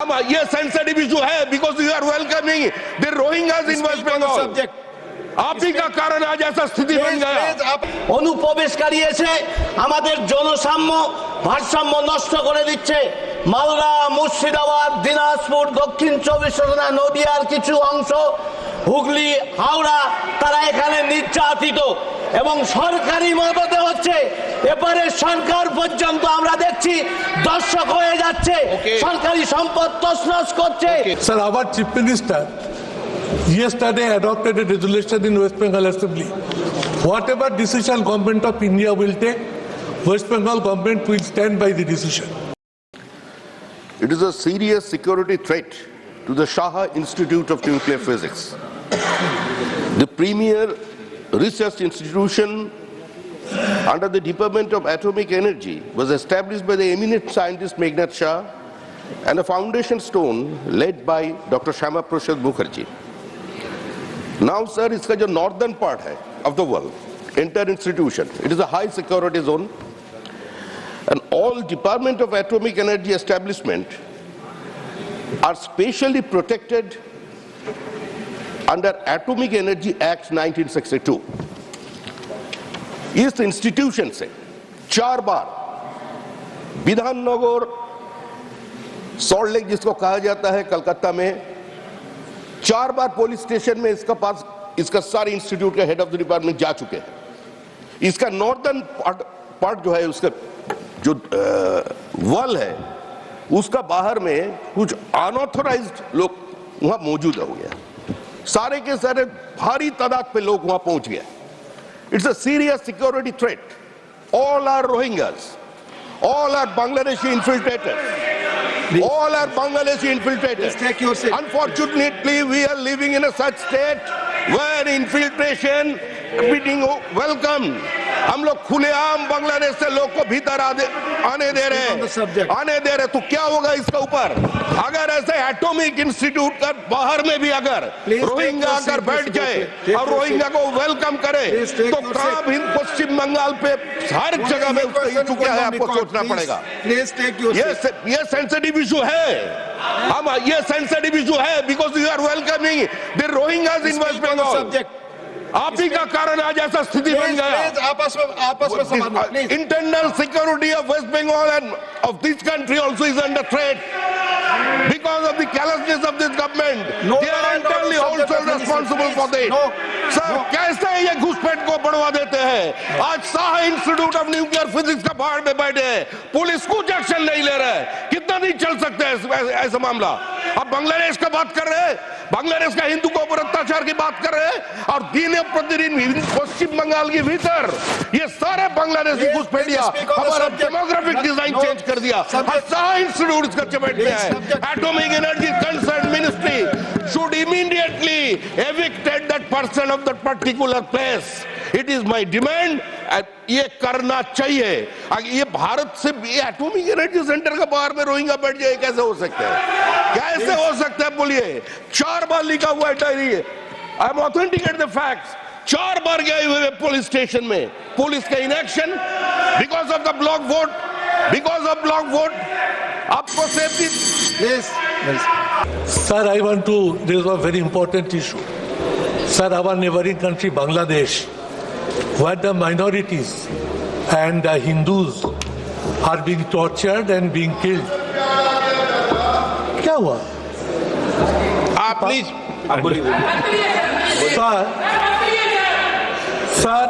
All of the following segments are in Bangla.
Um, ये सेंसिटिव इशू है because you are welcoming the Rohingyas in West Bengal subject. आप ही का कारण आज ऐसा स्थिति बन गया অনুপ্রবেশকারী এসে আমাদের জনসাম্য ভারসাম্য নষ্ট করে দিচ্ছে মালদা মুর্শিদাবাদ দিনাজপুর দক্ষিণ চব্বিশ পরগনা নদিয়ার কিছু অংশ হুগলি হাওড়া তারা এখানে নির্যাতিত। এবং সরকারি মদতে হচ্ছে। এপারে সরকার পর্যন্ত আমরা দেখছি দর্শক হয়ে যাচ্ছে। সরকারি সম্পদ তসনস করছে। স্যার আবার chief minister yesterday adopted resolution in West Bengal assembly whatever decision government of India will take West Bengal government will stand by the decision it is a serious security threat to the Saha Institute of Nuclear Physics the premier research institution under the Department of Atomic Energy was established by the eminent scientist Meghnad Shah and a foundation stone led by Dr. Shama Prasad Mukherjee. Now, sir, it's the northern part of the world, entire institution. It is a high security zone. And all Department of Atomic Energy establishment are specially protected under Atomic Energy Act 1962. इस इंस्टीट्यूशन से चार बार विधाननगर सॉल्ट लेक जिसको कहा जाता है कलकत्ता में, चार बार पुलिस स्टेशन में इसका पास, इसका सारे इंस्टीट्यूट का हेड ऑफ़ द डिपार्टमेंट जा चुके हैं इसका नॉर्दर्न पार्ट पार्ट जो है, उसका जो वॉल है, उसका बाहर में कुछ अनऑथोराइज्ड लोग वहाँ मौजूद हो गया सारे के सारे भारी तादाद पे लोग वहाँ पहुँच गए। It's a serious security threat all are Rohingyas all are Bangladeshi infiltrator all are Bangladeshi infiltrator unfortunately we are living in a such state where infiltration being welcomed हम लोग खुलेआम बांग्लादेश से लोग को भीतर आने आने दे रहे हैं। आने दे रहे तो क्या होगा इसके ऊपर? अगर ऐसे एटॉमिक इंस्टीट्यूट का बाहर में भी अगर रोहिंग्या अगर बैठ जाए और रोहिंग्या को वेलकम करे तो seat. भी पश्चिम बंगाल पे हर जगह में चुका है आपको सोचना पड़ेगा। ये ये सेंसिटिव इशू है। हम ये सेंसिटिव इशू है because you are welcoming the Rohingyas in West Bengal. आप ही का कारण आज ऐसा स्थिति बन गया। आपस में आपस में समझ internal security of West Bengal and of this country also is under threat because of the of this government they are internally also responsible for they sir कैसे ये घुसपैठ को बढ़वा देते हैं? आज Shah Institute of Nuclear Physics का बाहर में बैठे हैं। पुलिस कुछ एक्शन नहीं नहीं चल सकते हैं ऐसे- मामला। अब बांग्लादेश का बात कर रहे हैं। बांग्लादेश का हिंदू को ऊपर अत्याचार की बात कर रहे हैं। और दिन प्रतिदिन पश्चिम बंगाल के भीतर ये सारे बांग्लादेश की घुसपैठिया हमारा डेमोग्राफिक डिज़ाइन चेंज कर दिया। हर सारा इंस्टीट्यूट इसका चपेट में है. Atomic energy concern ministry of that particular place. It is my demand. and ये करना चाहिए ये भारत से एटॉमिक एनर्जी सेंटर का बाहर में रोहिंगा बैठ जाए कैसे हो सकता है कैसे हो सकता है बोलिए चार बार लिखा हुआ है diary I am authenticate the facts चार बार गए हुए पुलिस स्टेशन में पुलिस का inaction because of the bloc vote because of bloc vote आपको safety Sir, I want to raise a very important issue. Sir, our neighboring country, Bangladesh, where the minorities and the Hindus are being tortured and being killed. क्या हुआ आप please Sir, sir,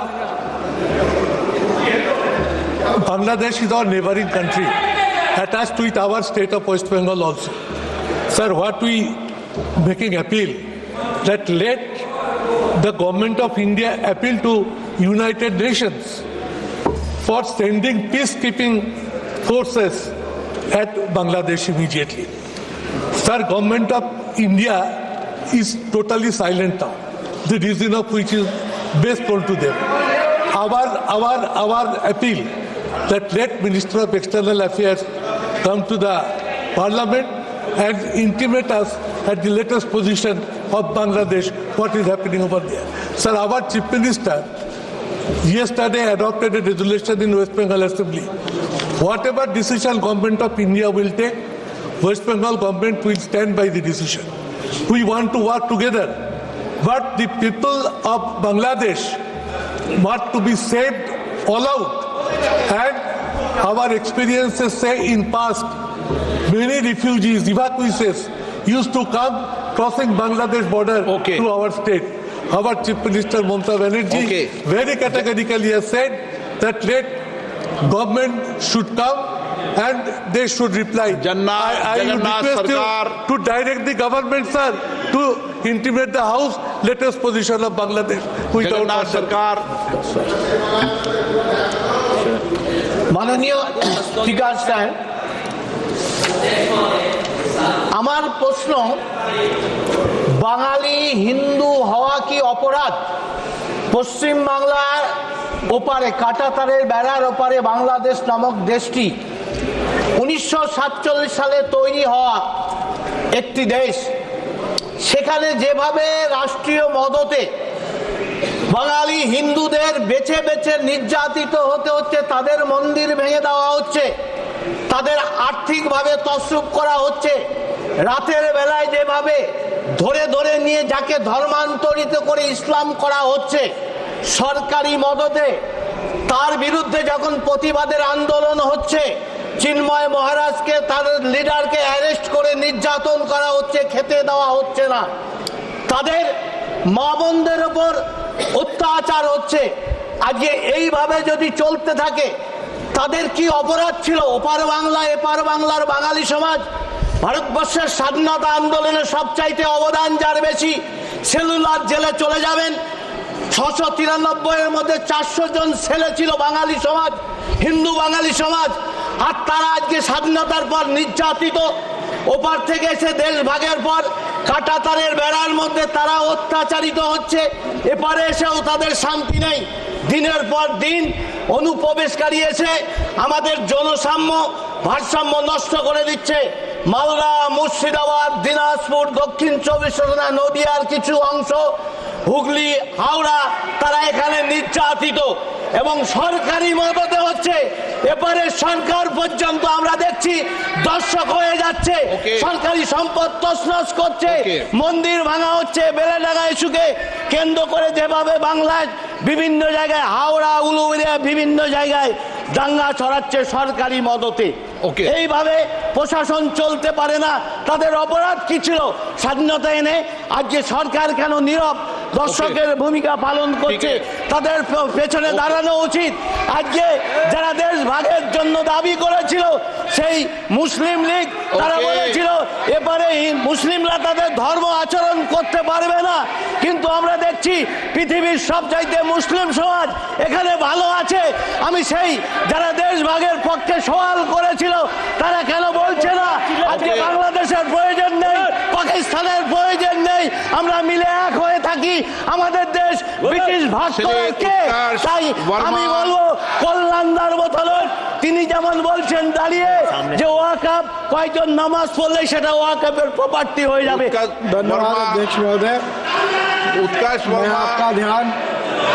Bangladesh is our neighboring country, attached with our state of West Bengal also. Sir, what we making appeal that let the government of India appeal to United Nations for sending peacekeeping forces at Bangladesh immediately. Sir, government of India is totally silent now. The reason of which is best told to them. Our, our, our appeal that let Minister of External Affairs come to the Parliament and intimate us at the latest position of Bangladesh what is happening over there. Sir, our Chief Minister yesterday adopted a resolution in West Bengal Assembly. Whatever decision government of India will take, West Bengal government will stand by the decision. We want to work together. But the people of Bangladesh want to be saved all out. And our experiences say in past, Many refugees, evacuees, used to come crossing Bangladesh border okay. to our state. Our Chief Minister Mamata Banerjee okay. very categorically has said that let government should come and they should reply. Janna, I, I Jagannath request Sarkar. you to direct the government, sir, to intimate the House latest position of Bangladesh. Jagannath Sarkar. Sir. माननीय टिकार साहब আমার প্রশ্ন, বাঙালি হিন্দু হওয়া কি অপরাধ? পশ্চিম বাংলার ওপারে, কাটাতারের বেড়ার ওপারে বাংলাদেশ নামক দেশটি উনিশশো সাতচল্লিশ সালে তৈরি হওয়া একটি দেশ। সেখানে যেভাবে রাষ্ট্রীয় মদতে বাঙালি হিন্দুদের বেছে বেছে নির্যাতিত হতে হচ্ছে, তাদের মন্দির ভেঙে দেওয়া হচ্ছে তাদের আর্থিকভাবে তসরুপ করা হচ্ছে। রাতের বেলায় যেভাবে ধরে ধরে নিয়ে যাকে ধর্মান্তরিত করে ইসলাম করা হচ্ছে, সরকারি মদতে, তার বিরুদ্ধে যখন প্রতিবাদের আন্দোলন হচ্ছে, চিন্ময় মহারাজকে, তার লিডারকে অ্যারেস্ট করে নির্যাতন করা হচ্ছে, খেতে দেওয়া হচ্ছে না। তাদের মা বোনদের উপর অত্যাচার হচ্ছে। আজকে এইভাবে যদি চলতে থাকে তাদের কি অপরাধ ছিল? ওপার বাংলা, এপার বাংলার বাঙালি সমাজ, ভারতবর্ষের স্বাধীনতা আন্দোলনে সবচাইতে অবদান যার বেশি, সেলুলার জেলে চলে যাবেন। ছশো তিরানব্বই এর মধ্যে চারশো জন ছেলে ছিল বাঙালি সমাজ, হিন্দু বাঙালি সমাজ, আর তারা আজকে স্বাধীনতার পর নির্যাতিত। ওপার থেকে এসে দেশ ভাগের পর কাটাতারের বেড়ার মধ্যে তারা অত্যাচারিত হচ্ছে। এপারে এসেও তাদের শান্তি নেই। দিনের পর দিন অনুপ্রবেশকারী এসে আমাদের জনসাম্য ভারসাম্য নষ্ট করে দিচ্ছে। মালদা মুর্শিদাবাদ দিনাজপুর দক্ষিণ চব্বিশ পরগনা নদিয়ার কিছু অংশ হুগলি হাওড়া তারা এখানে নির্যাতিত এবং সরকারি মদতে হচ্ছে। এপারে সরকার পর্যন্ত আমরা দেখছি দর্শক হয়ে যাচ্ছে সরকারি সম্পদ তছনছ করছে মন্দির ভাঙা হচ্ছে বেলেডাঙ্গা ইস্যুকে কেন্দ্র করে যেভাবে বাংলায় বিভিন্ন জায়গায় হাওড়া উলুবেড়িয়া বিভিন্ন জায়গায় দাঙ্গা ছড়াচ্ছে সরকারি মদতে. এইভাবে প্রশাসন চলতে পারে না। তাদের অপরাধ কি ছিল? স্বাধীনতা এনে আজকে সরকার কেন নীরব? দর্শকের ভূমিকা পালন করছে। তাদের পেছনে দাঁড়ানো উচিত। আজকে যারা দেশ ভাগের জন্য দাবি করেছিল সেই মুসলিম লীগ তারা. বলেছিল এবারে মুসলিমরা তাদের ধর্ম আচরণ করতে পারবে না। কিন্তু আমরা পৃথিবীর সবচাইতে মুসলিম সমাজ এখানে ভালো আছে। আমি সেই যারা দেশ ভাগের পক্ষে সওয়াল করেছিল তারা কেন বলছে না? আজকে বাংলাদেশের প্রয়োজন নেই পাকিস্তানের প্রয়োজন নেই। আমরা মিলে এক হয়ে থাকি। আমাদের দেশ ব্রিটিশ ভাগ করেছে তাই আমি বলব কল্যাণদার বোতল তিনি যেমন বলছেন দাঁড়িয়ে যে ওয়াকাপ কয়জন নামাজ পড়লে সেটা ওয়াকাপের প্রপার্টি হয়ে যাবে। ধন্যবাদ उत्कर्ष मैं वर्मा आपका ध्यान